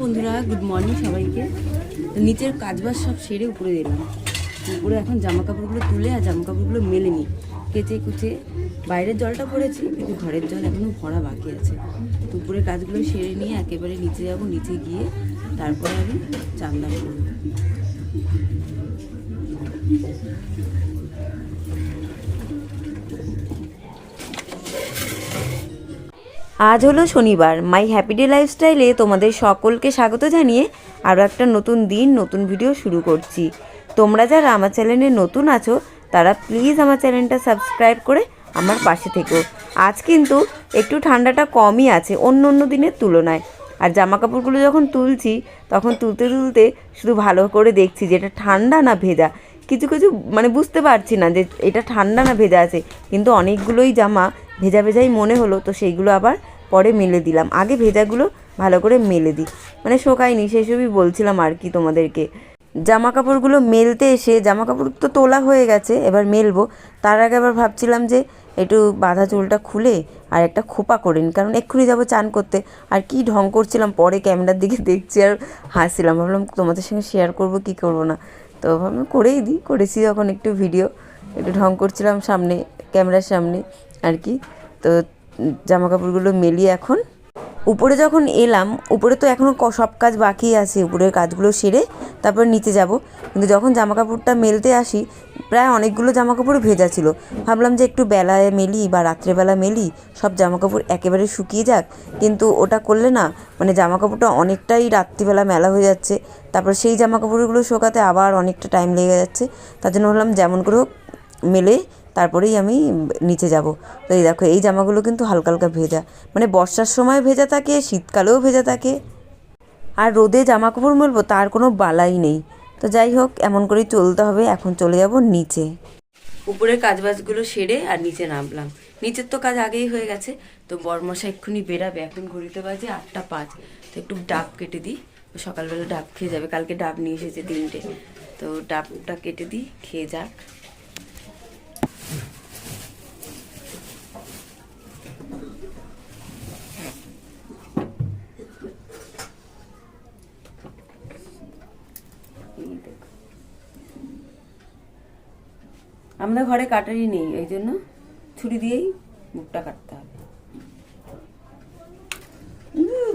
বন্ধুরা good morning সবাইকে। নিচের কাজবাজ সব সেরে উপরে এলাম উপরে এখন জামা কাপড়গুলো তুলে আর জামা কাপড়গুলো মেলে নিই কেচে কুচে বাইরের জলটা পড়েছি কিন্তু ঘরের জল এখনও ভরা বাকি আছে। তো উপরের কাজগুলো সেরে নিয়ে একেবারে নিচে যাব, নিচে গিয়ে তারপরে আমি চান্দা করব। আজ হলো শনিবার। মাই হ্যাপি ডে লাইফস্টাইলে তোমাদের সকলকে স্বাগত জানিয়ে আরও একটা নতুন দিন, নতুন ভিডিও শুরু করছি। তোমরা যারা আমার চ্যানেলে নতুন আছো, তারা প্লিজ আমার চ্যানেলটা সাবস্ক্রাইব করে আমার পাশে থেকো। আজ কিন্তু একটু ঠান্ডাটা কমই আছে, অন্য অন্য দিনের তুলনায়। আর জামা কাপড়গুলো যখন তুলছি, তখন তুলতে তুলতে শুধু ভালো করে দেখছি যে এটা ঠান্ডা না ভেজা। কিছু কিছু মানে বুঝতে পারছি না যে এটা ঠান্ডা না ভেজা আছে, কিন্তু অনেকগুলোই জামা ভেজা ভেজাই মনে হলো, তো সেইগুলো আবার পরে মেলে দিলাম। আগে ভেজাগুলো ভালো করে মেলে দিই। মানে শোকায়নি, সেসবই বলছিলাম আর কি তোমাদেরকে। জামা কাপড়গুলো মেলতে এসে জামা কাপড় তো তোলা হয়ে গেছে, এবার মেলবো। তার আগে আবার ভাবছিলাম যে একটু বাঁধা চুলটা খুলে আর একটা খোপা করে নিই, কারণ এক্ষুনি যাব চান করতে। আর কি ঢং করছিলাম, পরে ক্যামেরার দিকে দেখছি আর হাসছিলাম। ভাবলাম তোমাদের সঙ্গে শেয়ার করব কি করব না। তো ভাবলাম করেই দিই, করেছি যখন একটু ভিডিও একটু ঢং করছিলাম সামনে, ক্যামেরার সামনে। আর কি তো জামা কাপড়গুলো মেলিয়ে এখন উপরে যখন এলাম, উপরে তো এখনও সব কাজ বাকি আছে, উপরের কাজগুলো সেরে তারপর নিচে যাব। কিন্তু যখন জামা কাপড়টা মেলতে আসি, প্রায় অনেকগুলো জামা কাপড় ভেজা ছিল। ভাবলাম যে একটু বেলায় মেলি বা রাত্রেবেলা মেলি, সব জামা কাপড় একেবারে শুকিয়ে যাক। কিন্তু ওটা করলে না মানে জামা কাপড়টা অনেকটাই রাত্রিবেলা মেলা হয়ে যাচ্ছে। তারপর সেই জামা কাপড়গুলো শোকাতে আবার অনেকটা টাইম লেগে যাচ্ছে। তার জন্য ভাবলাম যেমন করে হোক, মেলে তারপরেই আমি নিচে যাব। তো এই দেখো, এই জামাগুলো কিন্তু হালকা হালকা ভেজা। মানে বর্ষার সময় ভেজা থাকে, শীতকালেও ভেজা থাকে। আর রোদে জামা কাপড় মেলবো, তার কোনো বালাই নেই। তো যাই হোক, এমন করেই চলতে হবে। এখন চলে যাব নিচে। উপরের কাজবাজগুলো সেরে আর নিচে নামলাম। নিচের তো কাজ আগেই হয়ে গেছে। তো বরমশা এক্ষুনি বেরাবে। এখন ঘড়িতে বাজে আটটা পাঁচ। তো একটু ডাব কেটে দিই। সকালবেলা ডাব খেয়ে যাবে। কালকে ডাব নিয়ে এসেছে তিনটে। তো ডাবটা কেটে দিই, খেয়ে যাক। আমাদের ঘরে কাটারি নেই, এই জন্য ছুরি দিয়েই মুখটা কাটতে হবে।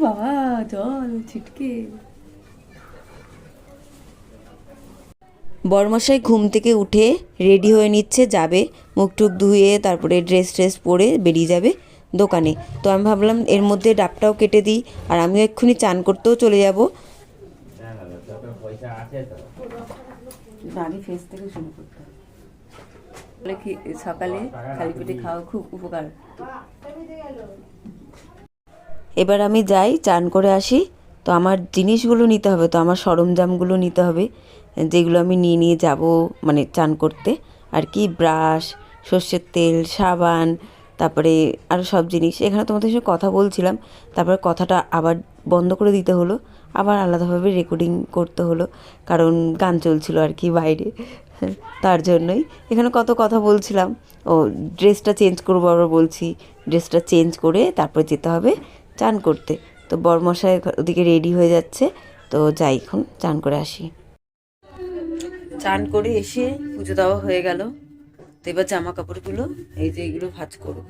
বাবা, জল, ছিটকে। বরমশাই ঘুম থেকে উঠে রেডি হয়ে নিচ্ছে, যাবে, মুখ টুক ধুয়ে তারপরে ড্রেস ট্রেস পরে বেরিয়ে যাবে দোকানে। তো আমি ভাবলাম এর মধ্যে ডাবটাও কেটে দিই, আর আমিও এক্ষুনি চান করতেও চলে যাব। ফেস থেকে শুরু করতে হবে। সকালে খালি পেটে খাওয়া খুব উপকার। এবার আমি যাই, চান করে আসি। তো আমার জিনিসগুলো নিতে হবে, তো আমার সরঞ্জামগুলো নিতে হবে, যেগুলো আমি নিয়ে নিয়ে যাব মানে চান করতে। আর কি, ব্রাশ, সর্ষের তেল, সাবান, তারপরে আরও সব জিনিস। এখানে তোমাদের সঙ্গে কথা বলছিলাম, তারপরে কথাটা আবার বন্ধ করে দিতে হলো। আবার আলাদাভাবে রেকর্ডিং করতে হলো, কারণ গান চলছিল আর কি বাইরে। তার জন্যই। এখানে কত কথা বলছিলাম। ও ড্রেসটা চেঞ্জ করব আবার বলছি। ড্রেসটা চেঞ্জ করে তারপর যেতে হবে চান করতে। তো বরমশাই ওদিকে রেডি হয়ে যাচ্ছে। তো যাই, এখন চান করে আসি। চান করে এসে পুজো দেওয়া হয়ে গেল। তো এবার জামা কাপড়গুলো এই যে এগুলো ভাজ করব।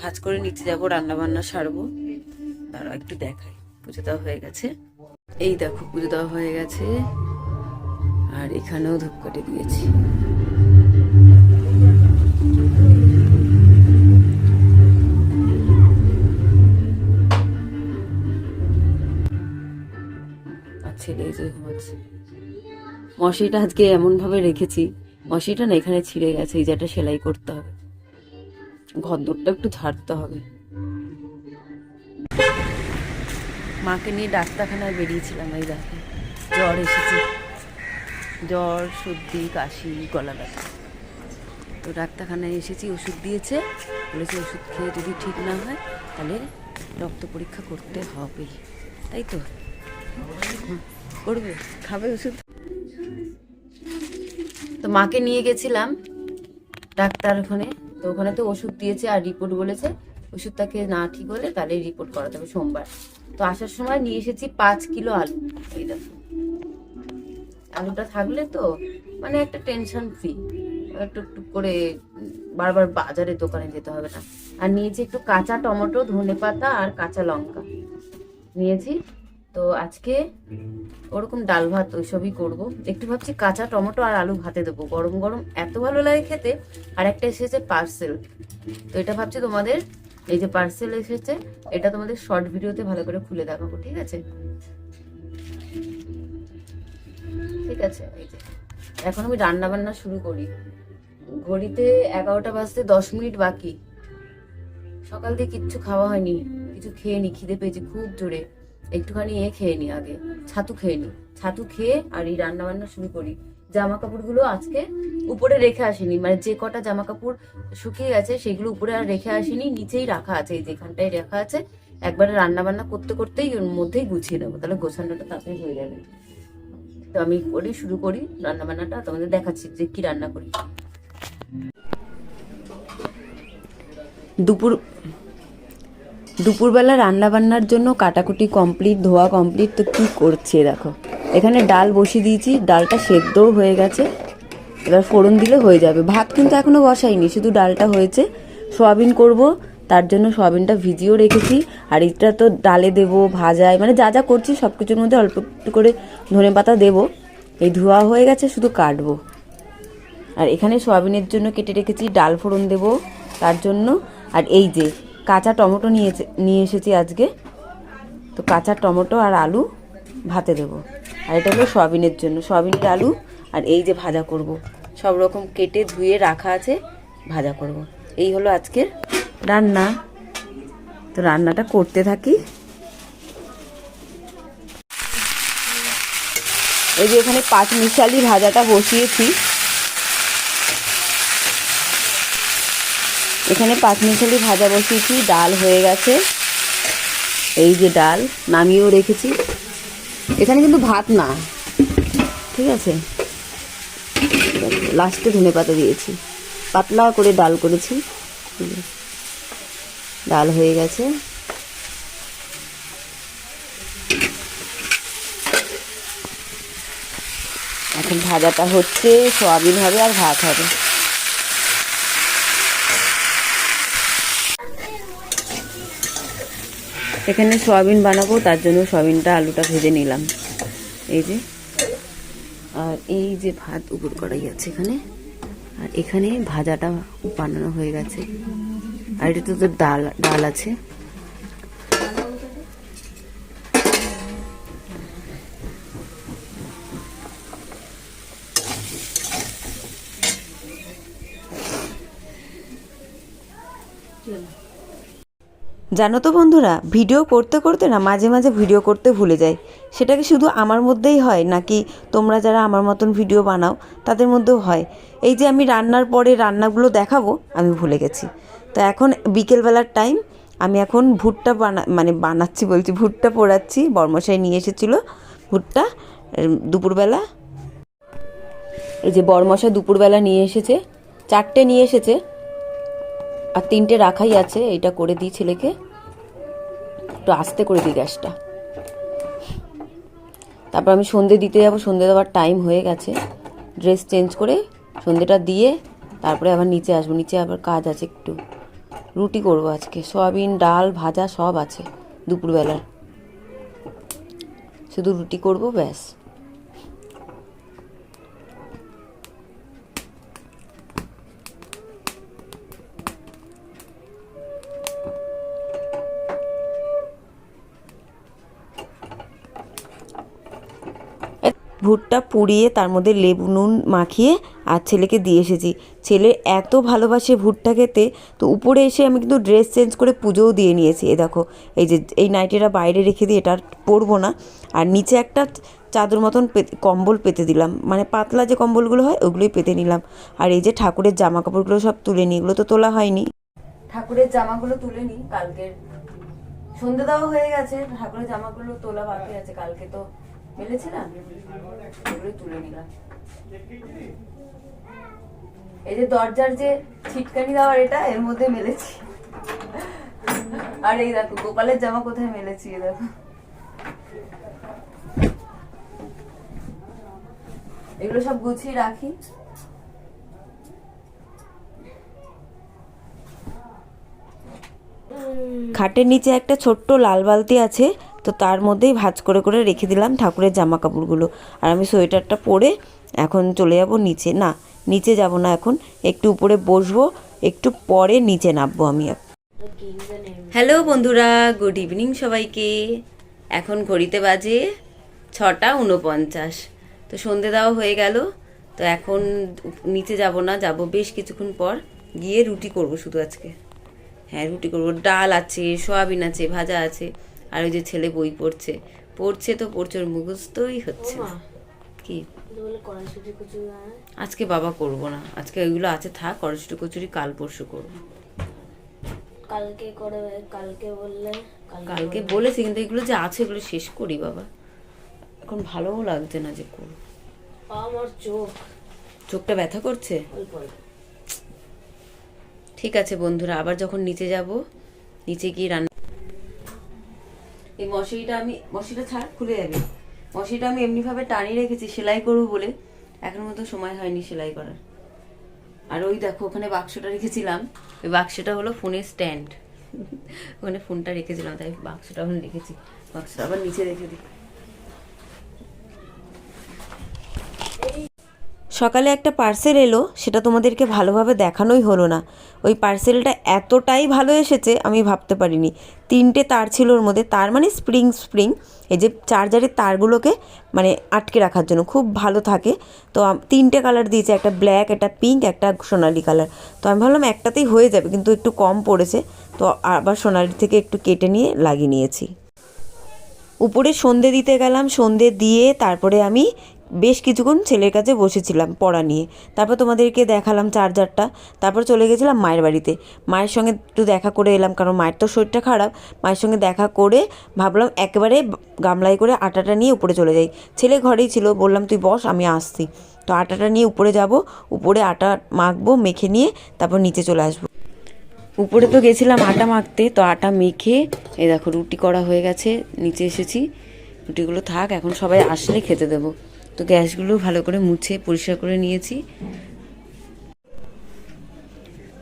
ভাজ করে নিচে যাব রান্না বান্না সারবো। দাঁড়াও, একটু দেখাই। পুজো দেওয়া হয়ে গেছে। এই দেখো, পুজো দেওয়া হয়ে গেছে। আর এখানেও ধূপকাঠি দিয়েছি। এই যে ঘুমাচ্ছে। মশিটা আজকে এমনভাবে রেখেছি মশিটা না এখানে ছিঁড়ে গেছে, এই যেটা সেলাই করতে হবে। ঘরদোরটা একটু ঝাড়তে হবে। মাকে নিয়ে ডাক্তারখানায় বেরিয়েছিলাম এই দেখো। জ্বর এসেছে। জ্বর, সর্দি, কাশি, গলা ব্যথা। তো ডাক্তারখানায় এসেছি, ওষুধ দিয়েছে। বলেছে ওষুধ খেয়ে যদি ঠিক না হয়, তাহলে রক্ত পরীক্ষা করতে হবে। তাই তো? করবে, খাবে ওষুধ। তো মাকে নিয়ে গেছিলাম ডাক্তার ওখানে। তো ওখানে তো ওষুধ দিয়েছে আর রিপোর্ট বলেছে। ওষুধটাকে না ঠিক হলে তাহলে রিপোর্ট করাতে হবে সোমবার। তো আসার সময় নিয়ে এসেছি পাঁচ কিলো আলু। এই দেখো। আলুটা থাকলে তো মানে একটা টেনশন ফ্রি টুকটুক করে বারবার বাজারে দোকানে যেতে হবে না। আর নিয়েছি একটু কাঁচা টমেটো, ধনে পাতা আর কাঁচা লঙ্কা। নিয়েছি। তো আজকে ওরকম ডাল ভাত ওইসবই করব। একটু ভাবছি কাঁচা টমেটো আর আলু ভাতে দেবো। গরম গরম এত ভালো লাগে খেতে। আর একটা এসেছে পার্সেল। তো এটা ভাবছি তোমাদের এই যে পার্সেল এসেছে, এটা তোমাদের শর্ট ভিডিওতে ভালো করে খুলে দেখাবো, ঠিক আছে? ঠিক আছে, এই যে। এখন আমি রান্না বান্না শুরু করি। ঘড়িতে এগারোটা বাজতে দশ মিনিট বাকি। সকাল দিয়ে কিচ্ছু খাওয়া হয়নি, কিছু খেয়ে নি, খিদে পেয়েছি খুব জোরে। একটুখানি এ খেয়ে নি আগে, ছাতু খেয়ে নি। ছাতু খেয়ে আর এই রান্না বান্না শুরু করি। জামা কাপড়গুলো আজকে উপরে রেখে আসিনি। মানে যে কটা জামা কাপড় শুকিয়ে গেছে, সেগুলো উপরে আর রেখে আসিনি, নিচেই রাখা আছে, এই যেখানটায় রাখা আছে। একবারে রান্না বান্না করতে করতেই ওর মধ্যেই গুছিয়ে নেব। তাহলে গোছানোটা তাড়াতাড়ি হয়ে যাবে। তো আমি করি শুরু করি রান্না বান্নাটা তোমাদের দেখাচ্ছি যে কি রান্না করি। দুপুর, দুপুরবেলা রান্না বান্নার জন্য কাটাকুটি কমপ্লিট, ধোয়া কমপ্লিট, তো কি করছে দেখো। এখানে ডাল বসিয়ে দিয়েছি, ডালটা সেদ্ধও হয়ে গেছে। এবার ফোড়ন দিলে হয়ে যাবে। ভাত কিন্তু এখনও বসাইনি, শুধু ডালটা হয়েছে। সোয়াবিন করব, তার জন্য সোয়াবিনটা ভিজিয়েও রেখেছি। আর এটা তো ডালে দেবো, ভাজায় মানে যা যা করছি সব কিছুর মধ্যে অল্প একটু করে ধনে পাতা দেবো। এই ধোয়া হয়ে গেছে, শুধু কাটবো। আর এখানে সয়াবিনের জন্য কেটে রেখেছি, ডাল ফোড়ন দেব তার জন্য। আর এই যে, কাঁচা টমেটো নিয়ে নিয়ে এসেছি আজকে। তো কাঁচা টমেটো আর আলু ভাতে দেব। আর এটা হলো সয়াবিনের জন্য। সয়াবিনের আলু আর এই যে ভাজা করব। সব রকম কেটে ধুয়ে রাখা আছে, ভাজা করব। এই হলো আজকের রান্না। তো রান্নাটা করতে থাকি। এই যে এখানে পাঁচ মিশালি ভাজাটা বসিয়েছি। এখানে পাঁচ মিশালি ভাজা বসিয়েছি, ডাল হয়ে গেছে। এই যে ডাল, নামিয়েও রেখেছি। এখানে কিন্তু ভাত না। ঠিক আছে? লাস্টে ধনে পাতা দিয়েছি। পাতলা করে ডাল করেছি। ডাল হয়ে গেছে। এখন ভাজাটা হচ্ছে, সয়াবিন হবে আর ভাত হবে। এখানে সয়াবিন বানাবো, তার জন্য সয়াবিনটা, আলুটা ভেজে নিলাম। এই যে। আর এই যে ভাত উপর করাই আছে এখানে। আর এখানে ভাজাটা বানানো হয়ে গেছে। আর এটা তো ডাল ডাল আছে। জানো তো বন্ধুরা, ভিডিও করতে করতে না মাঝে মাঝে ভিডিও করতে ভুলে যাই। সেটা কি শুধু আমার মধ্যেই হয়, নাকি তোমরা যারা আমার মতন ভিডিও বানাও, তাদের মধ্যেও হয়? এই যে আমি রান্নার পরে রান্নাগুলো দেখাবো, আমি ভুলে গেছি। তো এখন বিকেলবেলার টাইম আমি এখন ভুট্টা বানা মানে বানাচ্ছি বলছি, ভুট্টা পোড়াচ্ছি, বর্মশাই নিয়ে এসেছিল ভুট্টা দুপুরবেলা। এই যে বরমশা দুপুরবেলা নিয়ে এসেছে, চারটে নিয়ে এসেছে, আর তিনটে রাখাই আছে এটা করে দিই ছেলেকে। একটু আস্তে করে দিই গ্যাসটা। তারপর আমি সন্ধে দিতে যাব, সন্ধে দেওয়ার টাইম হয়ে গেছে। ড্রেস চেঞ্জ করে সন্ধেটা দিয়ে তারপরে আবার নিচে আসব। নিচে আবার কাজ আছে একটু। রুটি করব আজকে। সয়াবিন, ডাল, ভাজা সব আছে দুপুরবেলার। শুধু রুটি করব, ব্যাস। ভুট্টা পুড়িয়ে তার মধ্যে লেবু, নুন মাখিয়ে আর ছেলেকে দিয়ে এসেছি। ছেলে এত ভালোবাসে ভুট্টা খেতে, তো উপরে এসে আমি কিন্তু ড্রেস চেঞ্জ করে পুজোও দিয়ে নিয়েছি। এ দেখো, এই যে, এই নাইটিটা বাইরে রেখে দিই এটা পরবো না। আর নিচে একটা চাদর মতন কম্বল পেতে দিলাম। মানে পাতলা যে কম্বলগুলো হয়, ওগুলোই পেতে নিলাম। আর এই যে ঠাকুরের জামা কাপড়গুলো সব তুলে নিই, এগুলো তো তোলা হয়নি। ঠাকুরের জামাগুলো তুলে নিই কালকের। সন্ধে দেওয়া হয়ে গেছে, ঠাকুরের জামাগুলো তোলা বাকি আছে, কালকে তো এই যে দরজার যে ছিটকানি দেওয়ার এটা, এর মধ্যে মেলেছি। আর এই দেখো, গোপালের জামা কোথায় মেলেছি দেখো। এগুলো সব গুছিয়ে রাখি। খাটের নিচে একটা ছোট্ট লাল বালতি আছে। তো তার মধ্যেই ভাজ করে করে রেখে দিলাম ঠাকুরের জামা কাপড়গুলো আর আমি সোয়েটারটা পরে এখন চলে যাব নিচে। না, নিচে যাব না এখন, একটু উপরে বসবো, একটু পরে নিচে নামবো আমি হ্যালো বন্ধুরা, গুড ইভিনিং সবাইকে। এখন ঘড়িতে বাজে ছটা উনপঞ্চাশ তো সন্ধে দেওয়া হয়ে গেল, তো এখন নিচে যাব না, যাব বেশ কিছুক্ষণ পর গিয়ে রুটি করব শুধু আজকে। হ্যাঁ রুটি করব। ডাল আছে, সয়াবিন আছে, ভাজা আছে। আর ওই যে ছেলে বই পড়ছে। পড়ছে তো পড়ছে ওর মুখস্থই হচ্ছে। না কি? আজকে বাবা করব না। আজকে ওইগুলো আছে থাক কড়াইশুটি কচুরি কাল পরশু করব। কালকে করে কালকে বললে কালকে বলেছি কিন্তু এগুলো যে আছে এগুলো শেষ করি বাবা। এখন ভালোও লাগছে না যে করব। আমার চোখ। চোখটা ব্যথা করছে। ঠিক আছে বন্ধুরা আবার যখন নিচে যাব নিচে গিয়ে রান্না এই মশারিটা আমি, মশারিটা ছাড়, খুলে যাবে। মশারিটা আমি এমনিভাবে টানিয়ে রেখেছি, সেলাই করব বলে। এখন মতো সময় হয়নি সেলাই করার। আর ওই দেখো, ওখানে বাক্সটা রেখেছিলাম। ওই বাক্সটা হলো ফোনের স্ট্যান্ড। ওখানে ফোনটা রেখেছিলাম, তাই বাক্সটা ওখানে রেখেছি। বাক্সটা আবার নিচে রেখে দিই। সকালে একটা পার্সেল এলো, সেটা তোমাদেরকে ভালোভাবে দেখানোই হলো না। ওই পার্সেলটা এতটাই ভালো এসেছে, আমি ভাবতে পারিনি। তিনটে তার ছিল ওর মধ্যে, তার মানে স্প্রিং স্প্রিং এই যে চার্জারের তারগুলোকে মানে আটকে রাখার জন্য, খুব ভালো থাকে। তো তিনটে কালার দিয়েছে, একটা ব্ল্যাক একটা পিঙ্ক একটা সোনালি কালার তো আমি ভাবলাম একটাতেই হয়ে যাবে, কিন্তু একটু কম পড়েছে। তো আবার সোনালি থেকে একটু কেটে নিয়ে লাগিয়ে নিয়েছি। উপরে সন্ধে দিতে গেলাম, সন্ধে দিয়ে তারপরে আমি বেশ কিছুক্ষণ ছেলের কাছে বসেছিলাম পড়া নিয়ে। তারপর তোমাদেরকে দেখালাম চার্জারটা। তারপর চলে গেছিলাম মায়ের বাড়িতে। মায়ের সঙ্গে একটু দেখা করে এলাম, কারণ মায়ের তো শরীরটা খারাপ। মায়ের সঙ্গে দেখা করে ভাবলাম একেবারে গামলায় করে আটাটা নিয়ে উপরে চলে যাই। ছেলে ঘরেই ছিল, বললাম, তুই বস, আমি আসছি। তো আটাটা নিয়ে উপরে যাব, উপরে আটা মাখবো, মেখে নিয়ে তারপর নিচে চলে আসব। উপরে তো গেছিলাম আটা মাখতে, তো আটা মেখে এ দেখো রুটি করা হয়ে গেছে, নিচে এসেছি। রুটিগুলো থাক, এখন সবাই আসলে খেতে দেবো। তো গ্যাসগুলো ভালো করে মুছে পরিষ্কার করে নিয়েছি।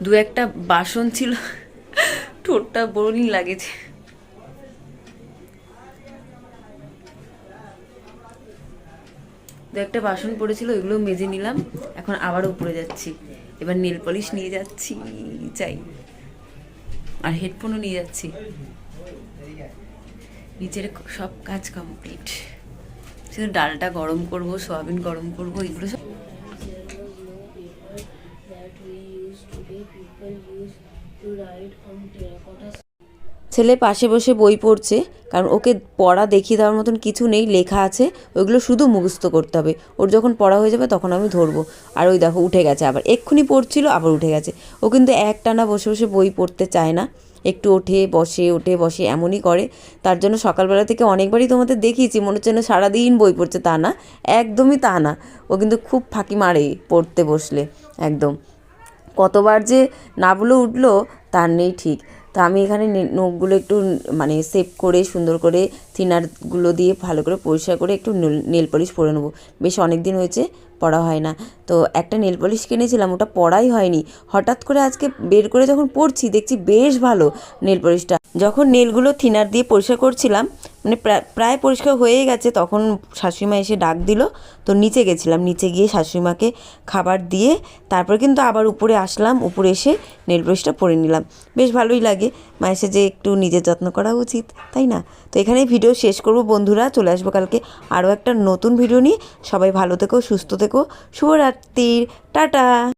দু একটা বাসন ছিল, ঠোঁটটা বোরিং লাগেছে। দু একটা বাসন পড়েছিল, ওইগুলো মেজে নিলাম। এখন আবার উপরে যাচ্ছি। এবার নেল পলিশ নিয়ে যাচ্ছি, চাই। আর হেডফোনও নিয়ে যাচ্ছি। নিচের সব কাজ কমপ্লিট। শুধু ডালটা গরম করব, সয়াবিন গরম করব, এগুলো সব ছেলে পাশে বসে বই পড়ছে, কারণ ওকে পড়া দেখিয়ে দেওয়ার মতন কিছু নেই, লেখা আছে, ওইগুলো শুধু মুখস্থ করতে হবে। ওর যখন পড়া হয়ে যাবে তখন আমি ধরবো। আর ওই দেখো, উঠে গেছে আবার। এক্ষুনি পড়ছিল, আবার উঠে গেছে। ও কিন্তু একটানা বসে বসে বই পড়তে চায় না। একটু ওঠে, বসে ওঠে বসে এমনই করে। তার জন্য সকালবেলা থেকে অনেকবারই তোমাদের দেখিয়েছি, মনে হচ্ছে না সারাদিন বই পড়ছে তা না, একদমই তা না। ও কিন্তু খুব ফাঁকি মারে পড়তে বসলে, একদম। কতবার যে নাবলো উঠল, তার নেই ঠিক। তো আমি এখানে নখগুলো একটু মানে সেভ করে, সুন্দর করে থিনারগুলো দিয়ে ভালো করে পরিষ্কার করে একটু নেল পলিশ পরে নেব। বেশ অনেক দিন হয়েছে পড়া হয় না। তো একটা নেল পলিশ কিনেছিলাম, ওটা পড়াই হয়নি। হঠাৎ করে আজকে বের করে যখন পড়ছি দেখছি বেশ ভালো নেল পলিশটা যখন নেলগুলো থিনার দিয়ে পরিষ্কার করছিলাম মানে প্রায় প্রায় পরিষ্কার হয়ে গেছে। তখন শাশুড়িমা এসে ডাক দিল, তো নিচে গেছিলাম, নিচে গিয়ে শাশুড়িমাকে খাবার দিয়ে তারপর কিন্তু আবার উপরে আসলাম, উপরে এসে নেল পলিশটা পরে নিলাম। বেশ ভালোই লাগে মায়ের সাথে একটু নিজের যত্ন করা উচিত, তাই না? তো এখানে ভিডিও শেষ করব বন্ধুরা, চলে আসব কালকে আরও একটা নতুন ভিডিও নিয়ে। সবাই ভালো থেকো, সুস্থ থেকো, শুভরাত্রির, টাটা!